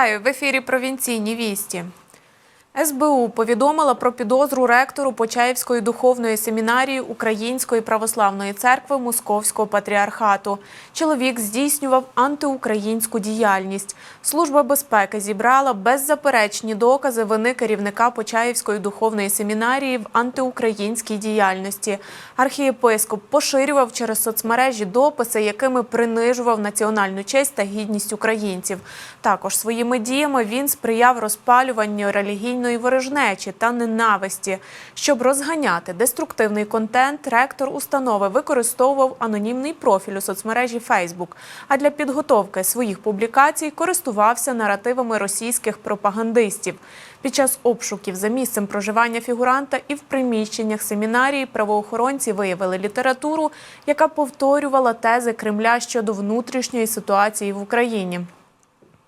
Вітаю в ефірі Провінційні вісті. СБУ повідомила про підозру ректору Почаївської духовної семінарії Української православної церкви Московського патріархату. Чоловік здійснював антиукраїнську діяльність. Служба безпеки зібрала беззаперечні докази вини керівника Почаївської духовної семінарії в антиукраїнській діяльності. Архієпископ поширював через соцмережі дописи, якими принижував національну честь та гідність українців. Також своїми діями він сприяв розпалюванню релігійної ворожнечі та ненависті. Щоб розганяти деструктивний контент, ректор установи використовував анонімний профіль у соцмережі Facebook, а для підготовки своїх публікацій користувався наративами російських пропагандистів. Під час обшуків за місцем проживання фігуранта і в приміщеннях семінарії правоохоронці виявили літературу, яка повторювала тези Кремля щодо внутрішньої ситуації в Україні.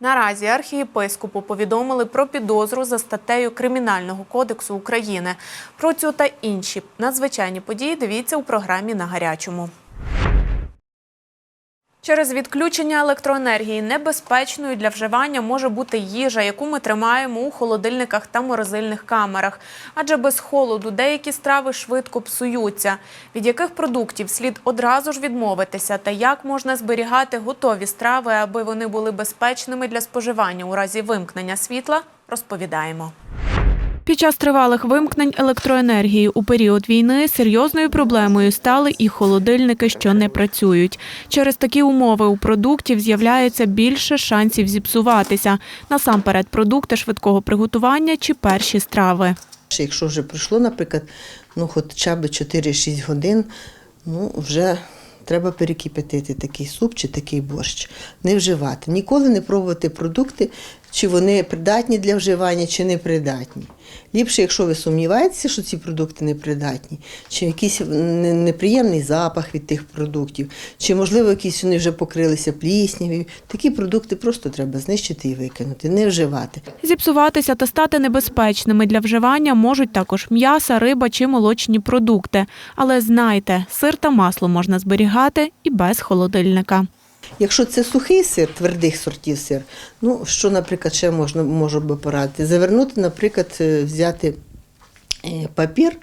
Наразі архієпископу повідомили про підозру за статтею Кримінального кодексу України. Про цю та інші надзвичайні події дивіться у програмі на гарячому. Через відключення електроенергії небезпечною для вживання може бути їжа, яку ми тримаємо у холодильниках та морозильних камерах. Адже без холоду деякі страви швидко псуються. Від яких продуктів слід одразу ж відмовитися, та як можна зберігати готові страви, аби вони були безпечними для споживання у разі вимкнення світла, розповідаємо. Під час тривалих вимкнень електроенергії у період війни серйозною проблемою стали і холодильники, що не працюють. Через такі умови у продуктів з'являється більше шансів зіпсуватися. Насамперед, продукти швидкого приготування чи перші страви. Якщо вже пройшло, наприклад, ну хоча б 4-6 годин, ну вже треба перекипятити такий суп чи такий борщ. Не вживати. Ніколи не пробувати продукти, чи вони придатні для вживання, чи не придатні. Ліпше, якщо ви сумніваєтеся, що ці продукти не придатні, чи якийсь неприємний запах від тих продуктів, чи, можливо, якісь вони вже покрилися плісняві, такі продукти просто треба знищити і викинути, не вживати. Зіпсуватися та стати небезпечними для вживання можуть також м'яса, риба чи молочні продукти. Але знайте, сир та масло можна зберігати і без холодильника. Якщо це сухий сир, твердих сортів сир, ну що, наприклад, ще можна можу би порадити? Завернути, наприклад, е, взяти папір,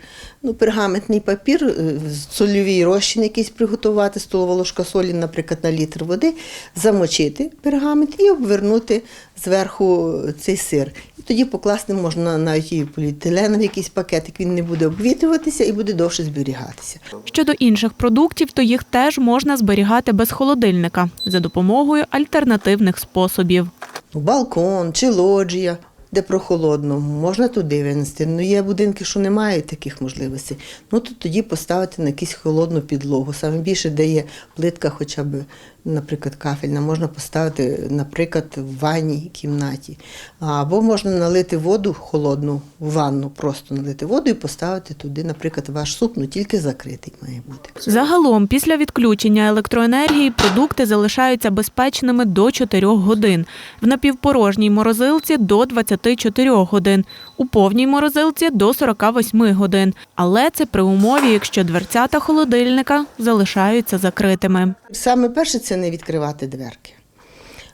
ну, пергаментний папір, е, сольовий розчин якийсь приготувати, столова ложка солі, наприклад, на літр води, замочити пергамент і обвернути зверху цей сир. І тоді покласти можна навіть і поліетиленовий якийсь пакетик, він не буде обвітрюватися і буде довше зберігатися. Щодо інших продуктів, то їх теж можна зберігати без холодильника за допомогою альтернативних способів. Ну, балкон чи лоджія, де прохолодно, можна туди винести. Ну, є будинки, що не мають таких можливостей. Ну, то тоді поставити на якусь холодну підлогу. Саме більше, де є плитка, хоча б, наприклад, кафельна, можна поставити, наприклад, в ванній кімнаті. Або можна налити воду холодну в ванну, просто налити воду і поставити туди, наприклад, ваш суп, ну тільки закритий має бути. Загалом, після відключення електроенергії продукти залишаються безпечними до 4 годин, в напівпорожній морозилці до 24 годин, у повній морозилці до 48 годин. Але це при умові, якщо дверцята холодильника залишаються закритими. Саме перше це не відкривати дверки.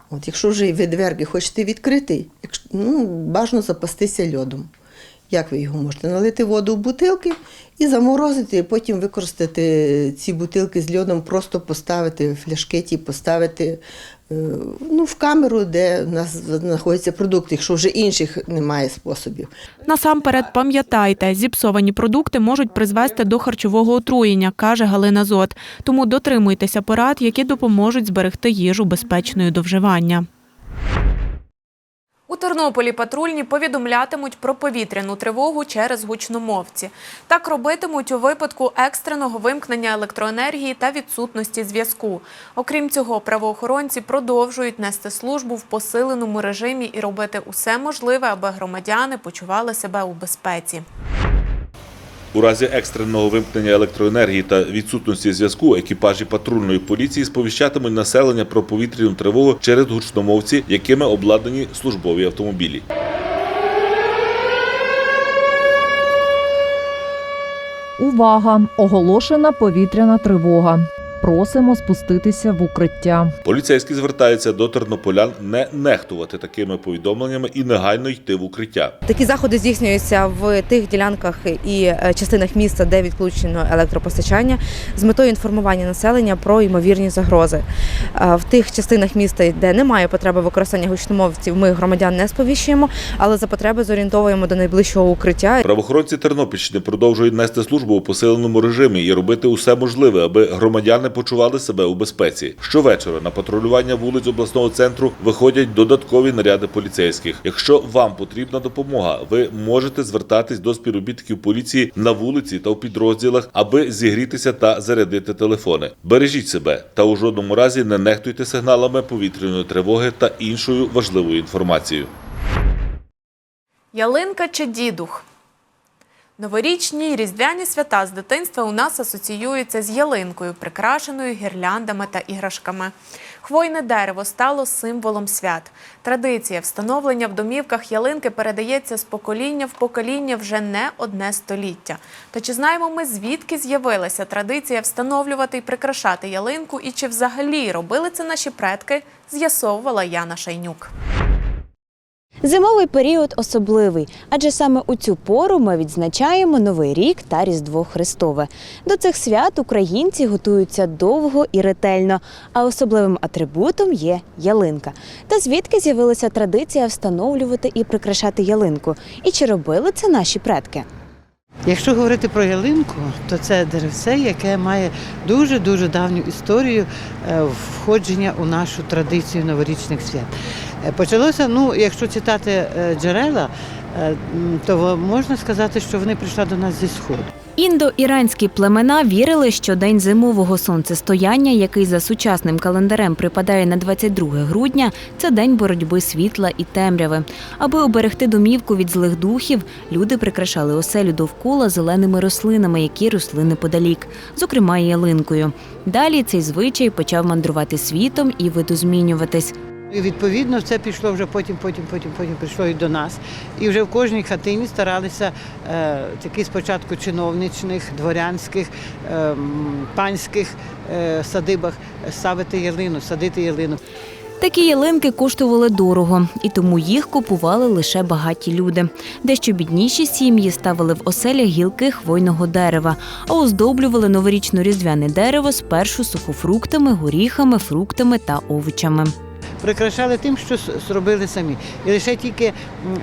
От якщо вже ви дверки хочете відкрити, ну, бажано запастися льодом. Як ви його можете? Налити воду в бутилки і заморозити, і потім використати ці бутилки з льодом, просто поставити в фляшки, ті поставити ну, в камеру, де нас знаходяться продукти, якщо вже інших немає способів. Насамперед пам'ятайте, зіпсовані продукти можуть призвести до харчового отруєння, каже Галина Зот. Тому дотримуйтеся порад, які допоможуть зберегти їжу безпечною до вживання. У Тернополі патрульні повідомлятимуть про повітряну тривогу через гучномовці. Так робитимуть у випадку екстреного вимкнення електроенергії та відсутності зв'язку. Окрім цього, правоохоронці продовжують нести службу в посиленому режимі і робити усе можливе, аби громадяни почували себе у безпеці. У разі екстреного вимкнення електроенергії та відсутності зв'язку екіпажі патрульної поліції сповіщатимуть населення про повітряну тривогу через гучномовці, якими обладнані службові автомобілі. Увага! Оголошена повітряна тривога. Просимо спуститися в укриття. Поліцейські звертаються до тернополян не нехтувати такими повідомленнями і негайно йти в укриття. Такі заходи здійснюються в тих ділянках і е, частинах міста, де відключено електропостачання, з метою інформування населення про ймовірні загрози. Е, В тих частинах міста, де немає потреби використання гучномовців, ми громадян не сповіщуємо, але за потреби зорієнтовуємо до найближчого укриття. Правоохоронці Тернопільщини продовжують нести службу у посиленому режимі і робити усе можливе, аби громадяни почували себе у безпеці. Щовечора на патрулювання вулиць обласного центру виходять додаткові наряди поліцейських. Якщо вам потрібна допомога, ви можете звертатись до співробітників поліції на вулиці та у підрозділах, аби зігрітися та зарядити телефони. Бережіть себе та у жодному разі не нехтуйте сигналами повітряної тривоги та іншою важливою інформацією. Ялинка чи дідух? Новорічні різдвяні свята з дитинства у нас асоціюються з ялинкою, прикрашеною гірляндами та іграшками. Хвойне дерево стало символом свят. Традиція встановлення в домівках ялинки передається з покоління в покоління вже не одне століття. То чи знаємо ми, звідки з'явилася традиція встановлювати і прикрашати ялинку, і чи взагалі робили це наші предки, з'ясовувала Яна Шайнюк. Зимовий період особливий, адже саме у цю пору ми відзначаємо Новий рік та Різдво Христове. До цих свят українці готуються довго і ретельно, а особливим атрибутом є ялинка. Та звідки з'явилася традиція встановлювати і прикрашати ялинку? І чи робили це наші предки? Якщо говорити про ялинку, то це деревце, яке має дуже дуже давню історію е, входження у нашу традицію новорічних свят. Е, Почалося, ну, якщо читати е, джерела, е, то можна сказати, що вони прийшли до нас зі сходу. Індо-іранські племена вірили, що день зимового сонцестояння, який за сучасним календарем припадає на 22 грудня, це день боротьби світла і темряви. Аби оберегти домівку від злих духів, люди прикрашали оселю довкола зеленими рослинами, які росли неподалік, зокрема ялинкою. Далі цей звичай почав мандрувати світом і видозмінюватись. І відповідно це пішло вже потім, потім, потім, потім прийшло і до нас. І вже в кожній хатині старалися е, такі спочатку чиновничних, дворянських, е, панських е, садибах ставити ялину, садити ялину. Такі ялинки коштували дорого, і тому їх купували лише багаті люди. Дещо бідніші сім'ї ставили в оселях гілки хвойного дерева, а оздоблювали новорічно-різдвяне дерево спершу сухофруктами, горіхами, фруктами та овочами. Прикрашали тим, що зробили самі. І лише тільки м,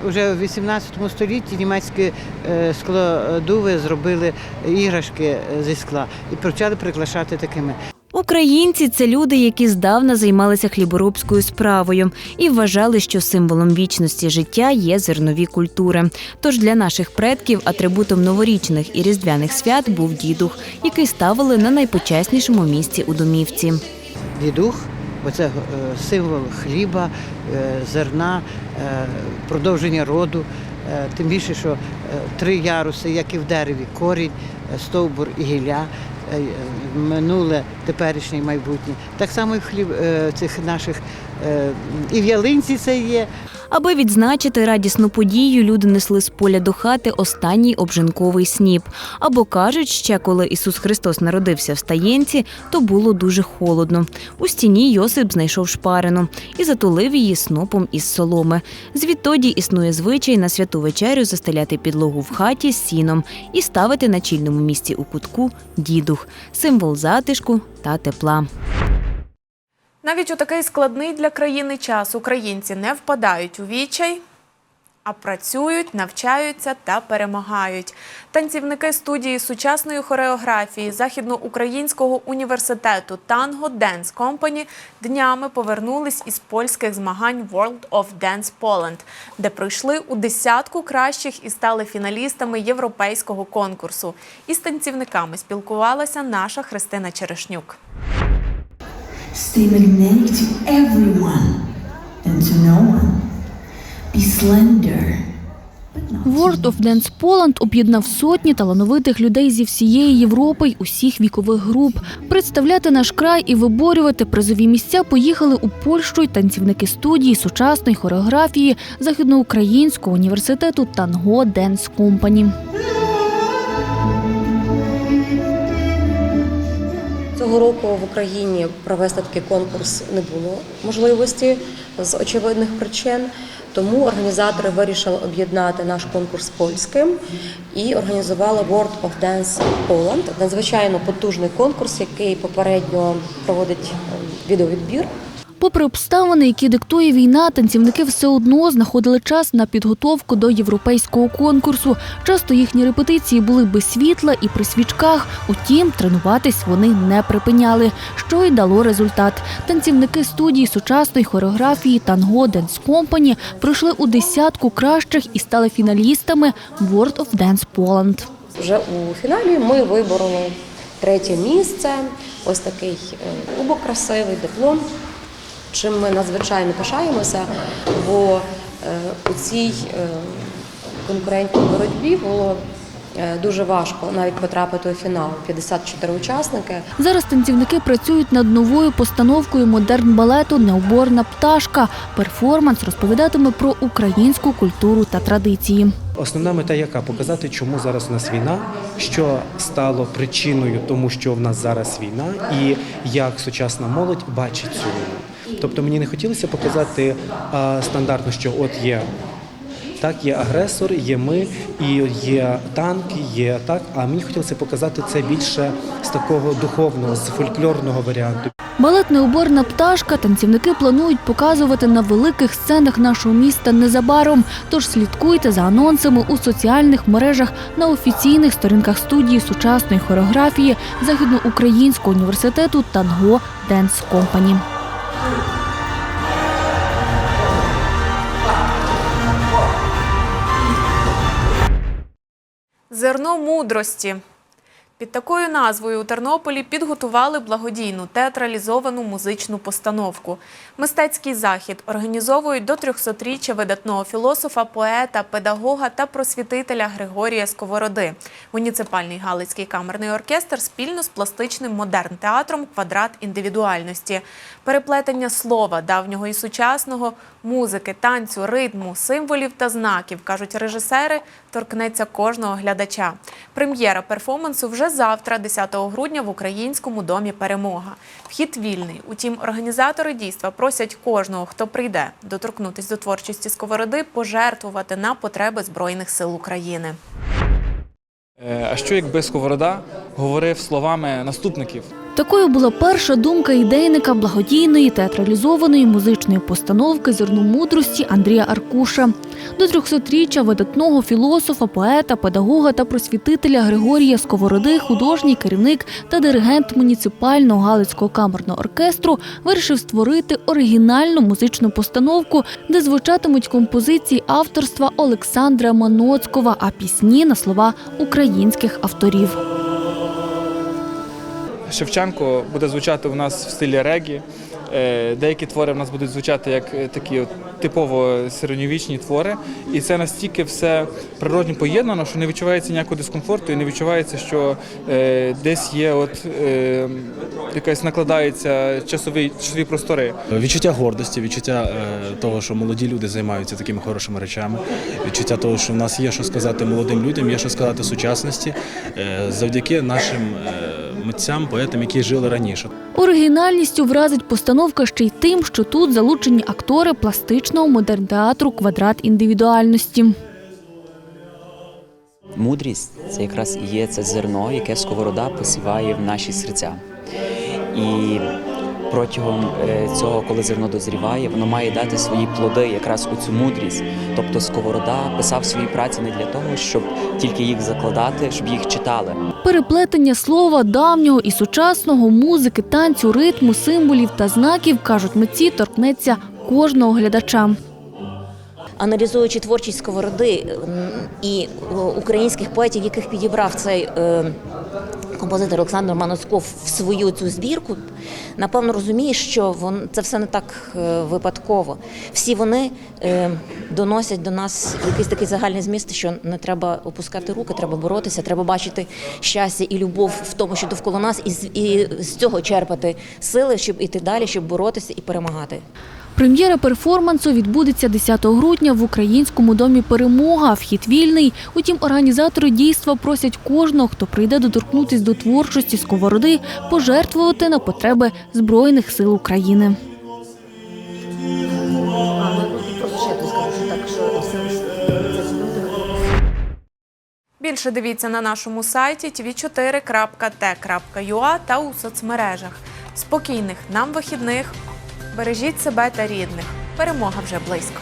уже в 18 столітті німецькі е, склодуви зробили іграшки е, зі скла і почали прикрашати такими. Українці це люди, які здавна займалися хліборобською справою і вважали, що символом вічності життя є зернові культури. Тож для наших предків атрибутом новорічних і різдвяних свят був дідух, який ставили на найпочеснішому місці у домівці. Дідух, бо це е, символ хліба, е, зерна, е, продовження роду. Тим більше, що три яруси, як і в дереві, корінь, стовбур і гілля, минуле, теперішнє і майбутнє. Так само і в хліб цих наших і в ялинці це є. Аби відзначити радісну подію, люди несли з поля до хати останній обжинковий сніп. Або кажуть, ще коли Ісус Христос народився в стаєнці, то було дуже холодно. У стіні Йосип знайшов шпарину і затулив її снопом із соломи. Звідтоді існує звичай на святу вечерю застеляти підлогу в хаті з сіном і ставити на чільному місці у кутку дідух символ затишку та тепла. Навіть у такий складний для країни час українці не впадають у відчай, а працюють, навчаються та перемагають. Танцівники студії сучасної хореографії Західноукраїнського університету Tango Dance Company днями повернулись із польських змагань World of Dance Poland, де пройшли у десятку кращих і стали фіналістами європейського конкурсу. Із танцівниками спілкувалася наша Христина Черешнюк. Stay magnetic to everyone and to no one. Be slender. World of Dance Poland об'єднав сотні талановитих людей зі всієї Європи й усіх вікових груп. Представляти наш край і виборювати призові місця поїхали у Польщу й танцівники студії сучасної хореографії Західноукраїнського університету Танго Dance Company. Цього року в Україні провести такий конкурс не було можливості з очевидних причин. Тому організатори вирішили об'єднати наш конкурс польським і організували World of Dance Poland. Надзвичайно потужний конкурс, який попередньо проводить е, відеовідбір. Попри обставини, які диктує війна, танцівники все одно знаходили час на підготовку до європейського конкурсу. Часто їхні репетиції були без світла і при свічках. Утім, тренуватись вони не припиняли, що й дало результат. Танцівники студії сучасної хореографії Танго Dance Company пройшли у десятку кращих і стали фіналістами World of Dance Poland. Вже у фіналі ми вибороли третє місце. Ось такий е, кубок красивий, диплом. Чим ми надзвичайно пишаємося, бо е, у цій е, конкурентній боротьбі було е, дуже важко навіть потрапити у фінал. 54 учасники. Зараз танцівники працюють над новою постановкою модерн балету Необорна пташка. Перформанс розповідатиме про українську культуру та традиції. Основна мета яка показати, чому зараз у нас війна, що стало причиною тому, що в нас зараз війна, і як сучасна молодь бачить цю війну. Тобто мені не хотілося показати а, стандартно, що от є. Так, є агресор, є ми, і є танк, є так. А мені хотілося показати це більше з такого духовного, з фольклорного варіанту. Балет Необорна пташка танцівники планують показувати на великих сценах нашого міста незабаром. Тож слідкуйте за анонсами у соціальних мережах на офіційних сторінках студії сучасної хореографії Західноукраїнського університету Танго Денс Компані. Зерно мудрості. Під такою назвою у Тернополі підготували благодійну театралізовану музичну постановку. Мистецький захід організовують до 300-річчя видатного філософа, поета, педагога та просвітителя Григорія Сковороди. Муніципальний Галицький камерний оркестр спільно з пластичним модерн театром Квадрат індивідуальності. Переплетення слова давнього і сучасного, музики, танцю, ритму, символів та знаків, кажуть режисери, торкнеться кожного глядача. Прем'єра перформансу вже завтра, 10 грудня, в Українському домі Перемога. Вхід вільний. Утім, організатори дійства просять кожного, хто прийде, доторкнутись до творчості сковороди, пожертвувати на потреби Збройних сил України. Е, А що якби Сковорода говорив словами наступників? Такою була перша думка ідейника благодійної театралізованої музичної постановки «Зерно мудрості» Андрія Аркуша. До 300-річчя видатного філософа, поета, педагога та просвітителя Григорія Сковороди, художній керівник та диригент муніципального Галицького камерного оркестру вирішив створити оригінальну музичну постановку, де звучатимуть композиції авторства Олександра Маноцького, а пісні на слова українських авторів. Шевченко буде звучати у нас в стилі регі. Е, Деякі твори в нас будуть звучати як е, такі от типово середньовічні твори, і це настільки все природньо поєднано, що не відчувається ніякого дискомфорту, і не відчувається, що е, десь є, от е, якась накладається часові, часові простори. Відчуття гордості, відчуття того, що молоді люди займаються такими хорошими речами, відчуття того, що в нас є що сказати молодим людям, є що сказати сучасності, завдяки нашим митцям, поетам, які жили раніше. Оригінальністю вразить постановка ще й тим, що тут залучені актори пластичного модерн-театру «Квадрат індивідуальності». Мудрість це якраз і є це зерно, яке сковорода посіває в наші серця. І протягом е, цього, коли зерно дозріває, воно має дати свої плоди якраз у цю мудрість. Тобто сковорода писав свої праці не для того, щоб тільки їх закладати, щоб їх читали. Переплетення слова давнього і сучасного, музики, танцю, ритму, символів та знаків, кажуть митці, торкнеться кожного глядача. аналізуючи творчість сковороди і е, українських поетів, яких підібрав цей е, композитор Олександр Маноцьков в свою цю збірку, напевно розуміє, що вон, це все не так е, випадково. Всі вони е, доносять до нас якийсь такий загальний зміст, що не треба опускати руки, треба боротися, треба бачити щастя і любов в тому, що довкола нас, і з цього черпати сили, щоб іти далі, щоб боротися і перемагати. Прем'єра перформансу відбудеться 10 грудня в українському домі Перемога. Вхід вільний. Утім, організатори дійства просять кожного, хто прийде доторкнутись до творчості сковороди, пожертвувати на потреби Збройних сил України. Більше дивіться на нашому сайті tv4.t.ua та у соцмережах. Спокійних нам вихідних. Бережіть себе та рідних. Перемога вже близько.